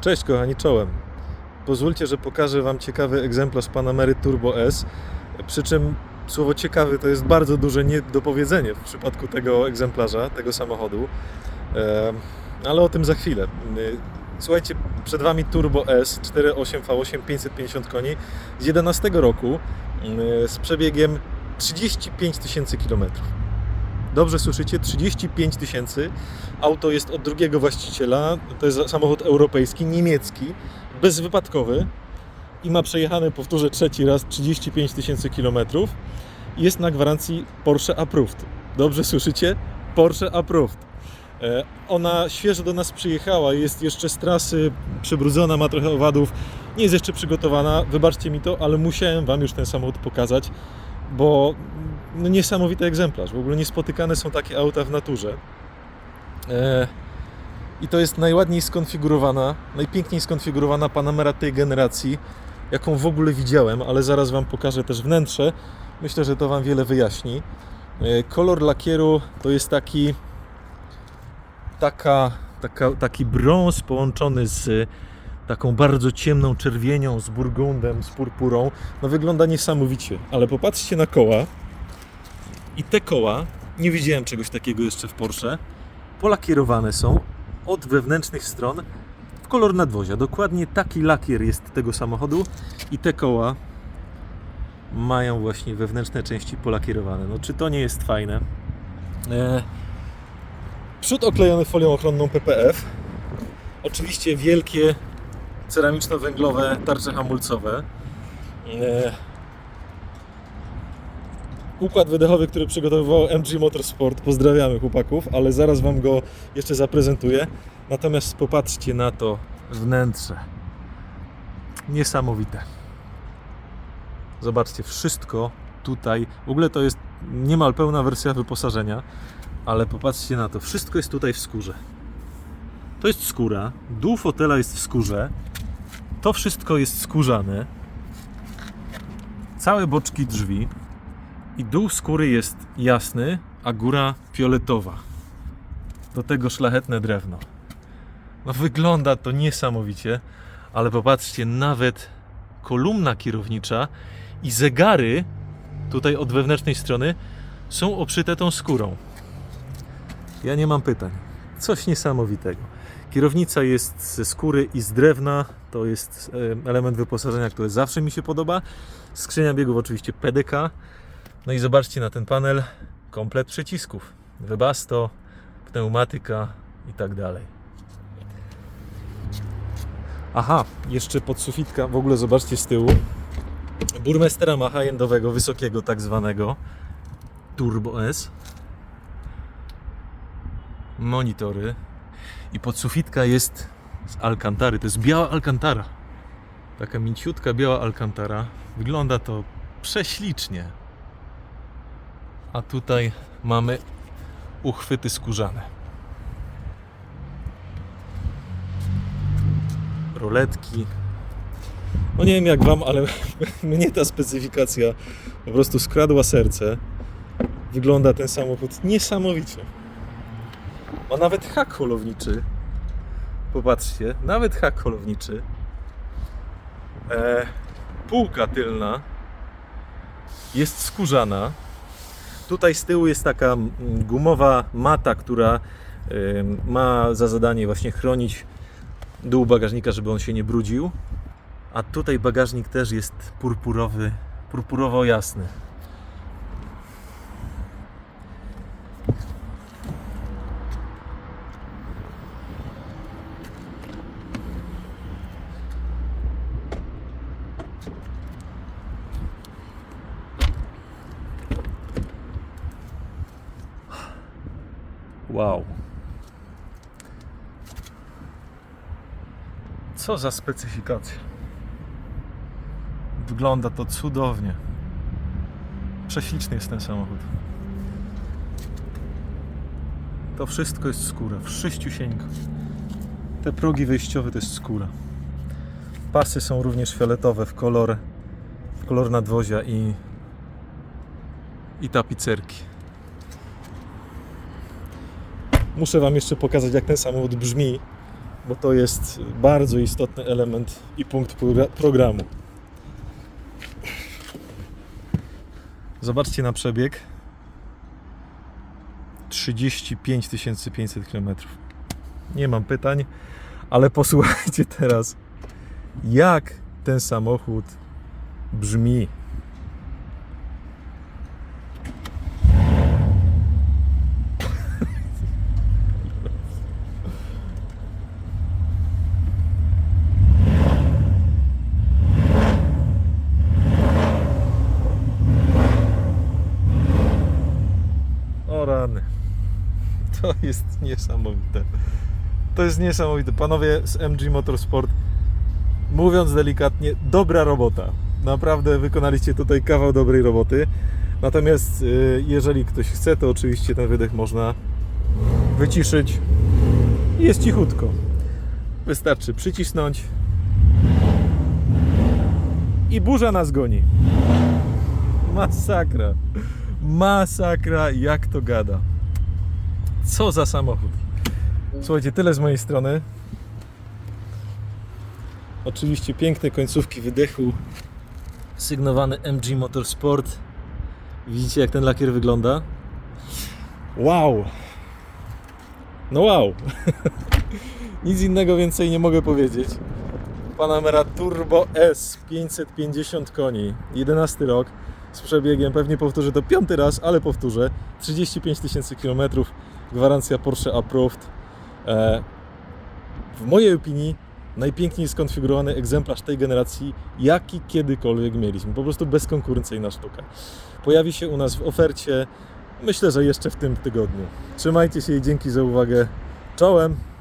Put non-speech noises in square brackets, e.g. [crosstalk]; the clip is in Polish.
Cześć kochani, czołem. Pozwólcie, że pokażę Wam ciekawy egzemplarz Panamery Turbo S. Przy czym słowo ciekawy to jest bardzo duże niedopowiedzenie w przypadku tego egzemplarza, tego samochodu. E, Ale o tym za chwilę. E, Słuchajcie, przed Wami Turbo S 4.8 V8 550 koni z 11 roku e, z przebiegiem 35 tysięcy kilometrów. Dobrze słyszycie, 35 tysięcy. Auto jest od drugiego właściciela. To jest samochód europejski, niemiecki, bezwypadkowy i ma przejechany, powtórzę trzeci raz, 35 tysięcy kilometrów. Jest na gwarancji Porsche Approved. Dobrze słyszycie? Porsche Approved. E, Ona świeżo do nas przyjechała, jest jeszcze z trasy, przybrudzona, ma trochę owadów, nie jest jeszcze przygotowana, wybaczcie mi to, ale musiałem Wam już ten samochód pokazać, bo no, niesamowity egzemplarz. W ogóle niespotykane są takie auta w naturze. E, I to jest najładniej skonfigurowana, najpiękniej skonfigurowana Panamera tej generacji, jaką w ogóle widziałem, ale zaraz Wam pokażę też wnętrze. Myślę, że to Wam wiele wyjaśni. E, Kolor lakieru to jest taki taka, taka, taki brąz połączony z taką bardzo ciemną czerwienią, z burgundem, z purpurą. No wygląda niesamowicie, ale popatrzcie na koła. I te koła, nie widziałem czegoś takiego jeszcze w Porsche, polakierowane są od wewnętrznych stron w kolor nadwozia. Dokładnie taki lakier jest tego samochodu i te koła mają właśnie wewnętrzne części polakierowane. No czy to nie jest fajne? E, Przód oklejony folią ochronną PPF. Oczywiście wielkie ceramiczno-węglowe tarcze hamulcowe. E, Układ wydechowy, który przygotowywał MG Motorsport. Pozdrawiamy chłopaków, ale zaraz Wam go jeszcze zaprezentuję. Natomiast popatrzcie na to wnętrze. Niesamowite. Zobaczcie, wszystko tutaj. W ogóle to jest niemal pełna wersja wyposażenia, ale popatrzcie na to. Wszystko jest tutaj w skórze. To jest skóra. Dół fotela jest w skórze. To wszystko jest skórzane. Całe boczki drzwi. I dół skóry jest jasny, a góra fioletowa. Do tego szlachetne drewno. No wygląda to niesamowicie, ale popatrzcie, nawet kolumna kierownicza i zegary tutaj od wewnętrznej strony są obszyte tą skórą. Ja nie mam pytań. Coś niesamowitego. Kierownica jest ze skóry i z drewna. To jest element wyposażenia, który zawsze mi się podoba. Skrzynia biegów oczywiście PDK. No i zobaczcie na ten panel. Komplet przycisków. Webasto, pneumatyka i tak dalej. Aha, jeszcze podsufitka. W ogóle zobaczcie z tyłu. Burmestera ma high-endowego, wysokiego tak zwanego. Turbo S. Monitory. I podsufitka jest z alkantary. To jest biała alkantara. Taka mięciutka biała alkantara. Wygląda to prześlicznie. A tutaj mamy uchwyty skórzane. Roletki. No nie wiem jak wam, ale [laughs] mnie ta specyfikacja po prostu skradła serce. Wygląda ten samochód niesamowicie. Ma nawet hak holowniczy. Popatrzcie, nawet hak holowniczy. E, półka tylna jest skórzana. Tutaj z tyłu jest taka mm, gumowa mata, która ma za zadanie właśnie chronić dół bagażnika, żeby on się nie brudził. A tutaj bagażnik też jest purpurowy, purpurowo jasny. Wow. Co za specyfikacja. Wygląda to cudownie. Prześliczny jest ten samochód. To wszystko jest skóra, wszyściusieńko. Te progi wejściowe to jest skóra. Pasy są również fioletowe w kolor, w kolor nadwozia i, i tapicerki. Muszę Wam jeszcze pokazać, jak ten samochód brzmi, bo to jest bardzo istotny element i punkt progra- programu. Zobaczcie na przebieg. 35 500 km. Nie mam pytań, ale posłuchajcie teraz, jak ten samochód brzmi. O rany. [laughs] To jest niesamowite. To jest niesamowite. Panowie z MG Motorsport, mówiąc delikatnie, dobra robota. Naprawdę wykonaliście tutaj kawał dobrej roboty. Natomiast y, jeżeli ktoś chce, to oczywiście ten wydech można wyciszyć. Jest cichutko. Wystarczy przycisnąć i burza nas goni. Masakra. Masakra, jak to gada. Co za samochód. Słuchajcie, tyle z mojej strony. Oczywiście piękne końcówki wydechu. Sygnowany MG Motorsport. Widzicie jak ten lakier wygląda? Wow! No wow! [laughs] Nic innego więcej nie mogę powiedzieć. Panamera Turbo S 550 koni, 11 rok z przebiegiem, pewnie powtórzę to piąty raz, ale powtórzę, 35 tysięcy kilometrów, gwarancja Porsche Approved. E, w mojej opinii najpiękniej skonfigurowany egzemplarz tej generacji, jaki kiedykolwiek mieliśmy. Po prostu bezkonkurencyjna sztuka. Pojawi się u nas w ofercie, myślę, że jeszcze w tym tygodniu. Trzymajcie się i dzięki za uwagę. Czołem!